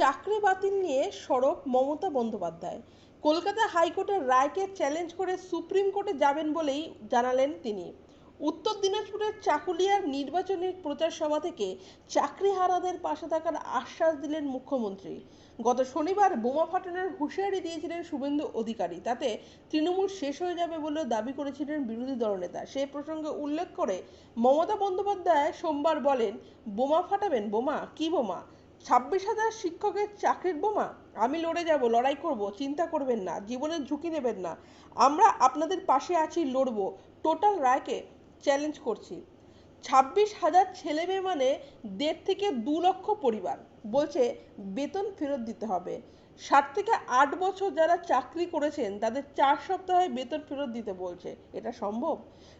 চাকরি বাতিল নিয়ে সরব মমতা বন্দ্যোপাধ্যায়। কলকাতা হাইকোর্টের রায়কে চ্যালেঞ্জ করে সুপ্রিম কোর্টে যাবেন বলেই জানালেন তিনি। উত্তর দিনাজপুরের চাকুলিয়ার নির্বাচনী প্রচার সভা থেকে চাকরিহারাদের পাশে থাকার আশ্বাস দিলেন মুখ্যমন্ত্রী। গত শনিবার বোমা ফাটানোর হুঁশিয়ারি দিয়েছিলেন শুভেন্দু অধিকারী। তাতে তৃণমূল শেষ হয়ে যাবে বলেও দাবি করেছিলেন বিরোধী দলনেতা। সে প্রসঙ্গে উল্লেখ করে, মমতা বন্দ্যোপাধ্যায় সোমবার বলেন, বোমা ফাটাবেন? বোমা? কি বোমা? ছাব্বিশ হাজার শিক্ষকের চাকরির বোমা? আমি লড়ে যাব, লড়াই করব, চিন্তা করবেন না, জীবনের ঝুঁকি নেবেন না। আমরা আপনাদের পাশে আছি, লড়বো। টোটাল রায়কে চ্যালেঞ্জ করছি। ছাব্বিশ হাজার ছেলে মেয়ে মানে দেড় থেকে দু লক্ষ পরিবার। বলছে, বেতন ফেরত দিতে হবে। সাত থেকে আট বছর যারা চাকরি করেছেন, তাদের চার সপ্তাহে বেতন ফেরত দিতে বলছে। এটা সম্ভব?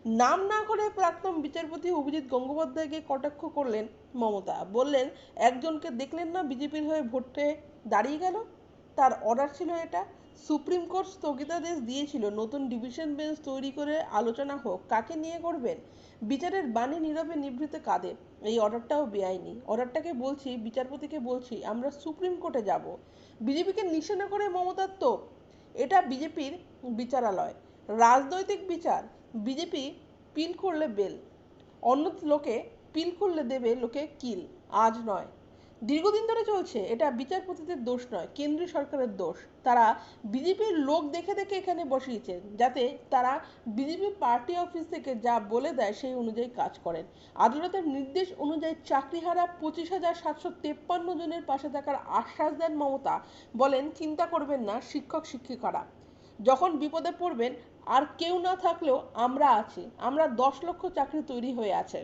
নাম না করে প্রাক্তন বিচারপতি অভিজিৎ গঙ্গোপাধ্যায়কে কটাক্ষ করলেন মমতা। বললেন, একজনকে দেখলেন না, বিজেপির হয়ে ভোটে দাঁড়িয়ে গেল? তার অর্ডার ছিল এটা। সুপ্রিম কোর্ট স্থগিতাদেশ দিয়েছিল, নতুন ডিভিশন বেঞ্চ তৈরি করে আলোচনা হোক, কাকে নিয়ে করবেন বিচারের বাণী নীরবে নিভৃতে কাঁদে এই অর্ডারটাও বেআইনি। অর্ডারটাকে বলছি, বিচারপতিকে বলছি, আমরা সুপ্রিম কোর্টে যাব। বিজেপিকে নিশানা করে মমতার তো এটা বিজেপির বিচারালয়। রাজনৈতিক বিচার, বিজেপি পিল করলে বেল। অন্য লোকে পিল করলে দেবে লোকে কিল। আজ নয়। দীর্ঘদিন ধরে চলছে। এটা বিচারপতিদের দোষ নয়, কেন্দ্রীয় সরকারের দোষ। তারা বিজেপির লোক দেখে দেখে এখানে বসিয়েছেন, যাতে তারা বিজেপি পার্টি অফিস থেকে যা বলে দেয় সেই অনুযায়ী কাজ করেন। আদালতের নির্দেশ অনুযায়ী চাকরিহারা পঁচিশ হাজার সাতশো তেপ্পান্ন জনের পাশে থাকার আশ্বাস দেন মমতা। বলেন, চিন্তা করবেন না, শিক্ষক, শিক্ষিকারা। যখন বিপদে পড়বেন, আর কেউ না থাকলেও আমরা আছি। আমরা দশ লক্ষ চাকরি তৈরি হয়ে আছে।